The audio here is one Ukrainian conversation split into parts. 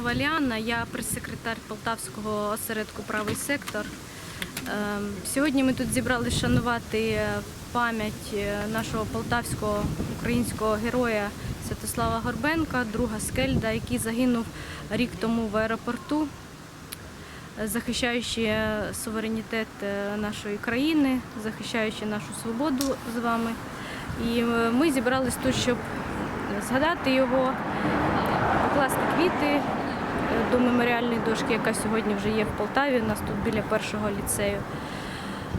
Іванова Ліана, я прес-секретар Полтавського осередку Правий сектор. Ем, Сьогодні ми тут зібралися шанувати пам'ять е, нашого полтавського українського героя Святослава Горбенка, друга Скельда, який загинув рік тому в аеропорту, захищаючи суверенітет е, нашої країни, захищаючи нашу свободу з вами. І е, ми зібрались тут, щоб згадати його, покласти квіти до меморіальної дошки, яка сьогодні вже є в Полтаві, у нас тут біля першого ліцею.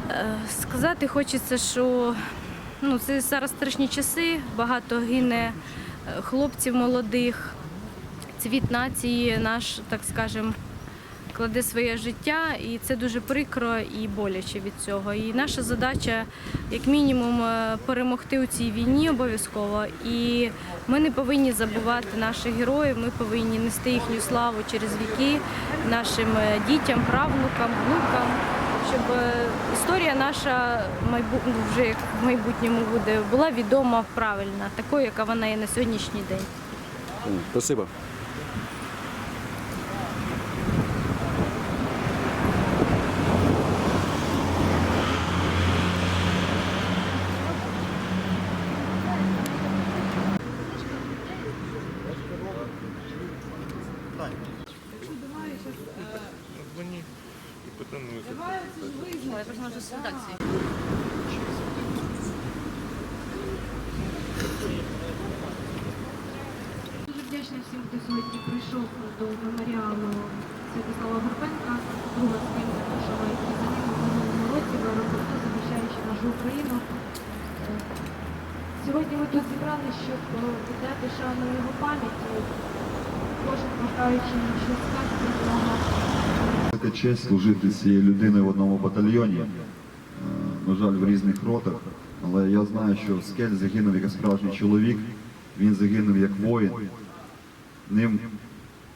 Е, Сказати хочеться, що ну, це зараз страшні часи, багато гине е, хлопців молодих, цвіт нації наш, так скажемо, кладе своє життя, і це дуже прикро і боляче від цього. І наша задача, як мінімум, е, перемогти у цій війні обов'язково. І ми не повинні забувати наших героїв, ми повинні нести їхню славу через віки нашим е, дітям, правнукам, внукам, щоб е, історія наша ну, вже як в майбутньому буде була відома правильна, такою, яка вона є на сьогоднішній день. Спасибо. Дзвоні і потім Я просто з редакції. Дуже вдячна всім, хто сьогодні прийшов до меморіалу Святослава Горбенка, друга спільна нашого, який загинув в минулому році в аеропорту, захищаючи нашу Україну. Е, Сьогодні ми тут зібрали, щоб е, віддати шану його пам'яті, Велика честь служити з цією людиною в одному батальйоні. Е, На жаль, в різних ротах. Але я знаю, що Скель загинув як справжній чоловік. Він загинув як воїн. Ним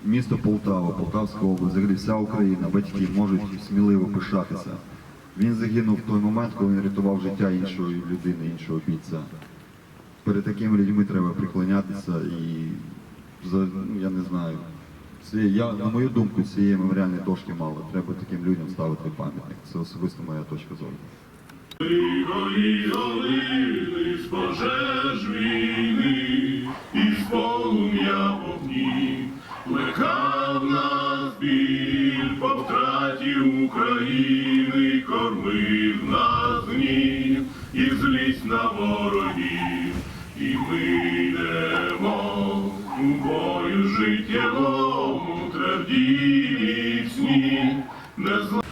місто Полтава, Полтавська область, взагалі вся Україна, батьки можуть сміливо пишатися. Він загинув в той момент, коли він рятував життя іншої людини, іншого бійця. Перед такими людьми треба приклонятися і ну, я не знаю. Це я на мою думку, цієї меморіальної дошки мало. Треба таким людям ставити пам'ятник. Це особисто моя точка зору. Горі долини з пожеж війни, і з полум'я вогні, плекав нас біль по втраті України, кормив нас гнів і злість на ворогів, і ми життєвому, тверді міцні, не зла.